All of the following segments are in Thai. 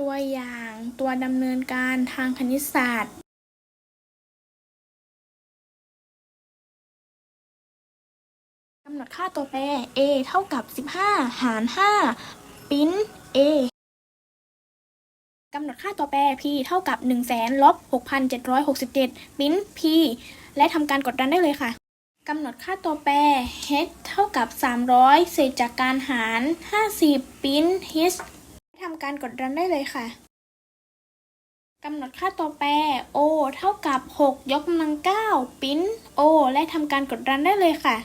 ตัวอย่างตัวดำเนินการทางคณิตศาสตร์กำหนดค่าตัวแปร a เท่ากับ 15 หาร 5 ปิ้น a กำหนดค่าตัวแปร p เท่ากับ 1 0 0 0 0แสนลบ6,767 ปิ้น p และทำการกดดันได้เลยค่ะกำหนดค่าตัวแปร h เท่ากับ 300 เศษจากการหาร 50 ปิ้น h ทำการกดดันได้เลยค่ะกำหนดค่าตัวแปร o เท่ากับ 6 ยกกำลัง 9 ปิ้น o และทำการกดดันได้เลยค่ะ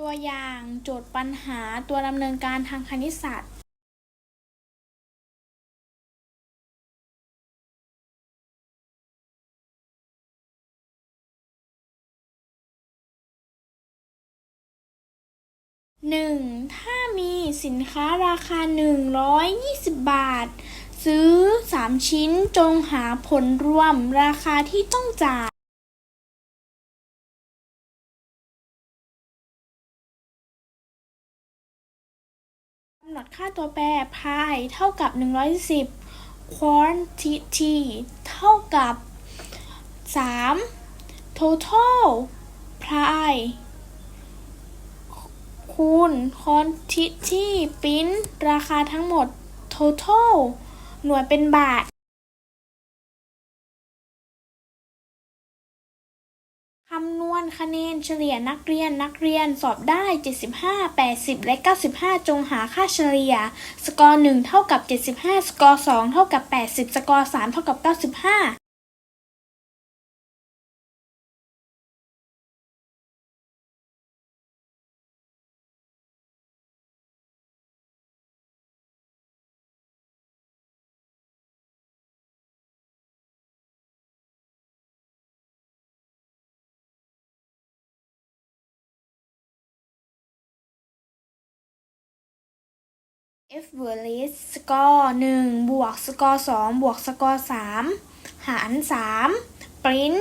ตัวอย่างโจทย์ปัญหาตัวดำเนินการทางคณิตศาสตร์ หนึ่งถ้ามีสินค้าราคา 120 บาท ซื้อ 3 ชิ้นจงหาผลรวมราคาที่ต้องจ่าย กำหนดค่าตัวแปร pi เท่ากับ 110 quantity เท่ากับ 3 total pi คูณ quantity ปิ้นราคาทั้งหมด total หน่วยเป็นบาท คำนวณคะแนนเฉลี่ยนักเรียนนักเรียนสอบได้ 75 80 และ 95 จงหาค่าเฉลี่ย สกอร์ 1 เท่ากับ 75 สกอร์ 2 เท่ากับ 80 สกอร์ 3 เท่ากับ 95 f v e r i s สกอร์1บวกสกอร์2บวกสกอร์3หาร3ปริ้น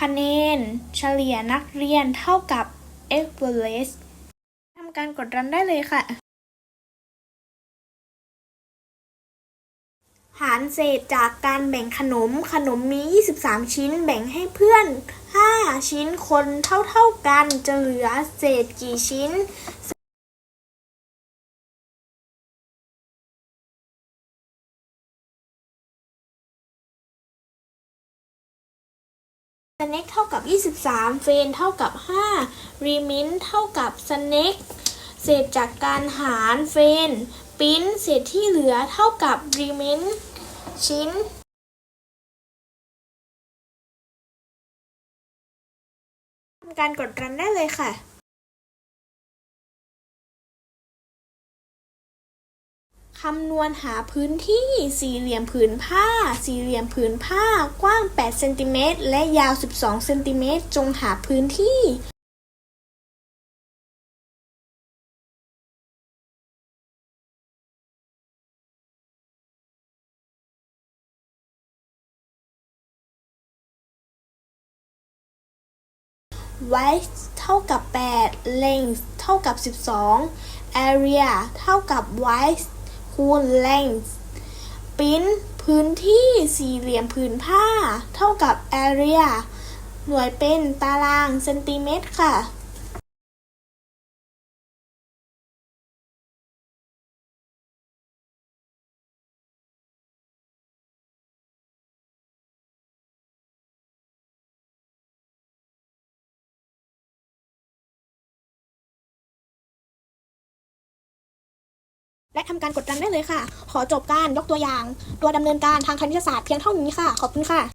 คะแนน เฉลี่ยนักเรียนเท่ากับ f v e r i s ทำการกดรันได้เลยค่ะ หารเศษจากการแบ่งขนมขนมมี 23 ชิ้นแบ่งให้เพื่อน 5 ชิ้นคนเท่าๆกันจะเหลือเศษกี่ชิ้น สเน็กเท่ากับ 23 เฟนเท่ากับ5รีมินเท่ากับสเน็กเศษจากการหารเฟนปิ้นเศษที่เหลือเท่ากับรีมินชิ้นทำการกดรันได้เลยค่ะ คำนวณหาพื้นที่สี่เหลี่ยมผืนผ้า สี่เหลี่ยมผืนผ้ากว้าง8เซนติเมตรและยาว 12เซนติเมตรจงหาพื้นที่ width เท่ากับ 8 length เท่ากับ 12 area เท่ากับ width คูณ length ปิ้นพื้นที่สี่เหลี่ยมผืนผ้า เท่ากับ area หน่วยเป็นตารางเซนติเมตรค่ะ และทำการกดดันได้เลยค่ะ ขอจบการยกตัวอย่าง ตัวดำเนินการทางคณิตศาสตร์เพียงเท่านี้ค่ะ ขอบคุณค่ะ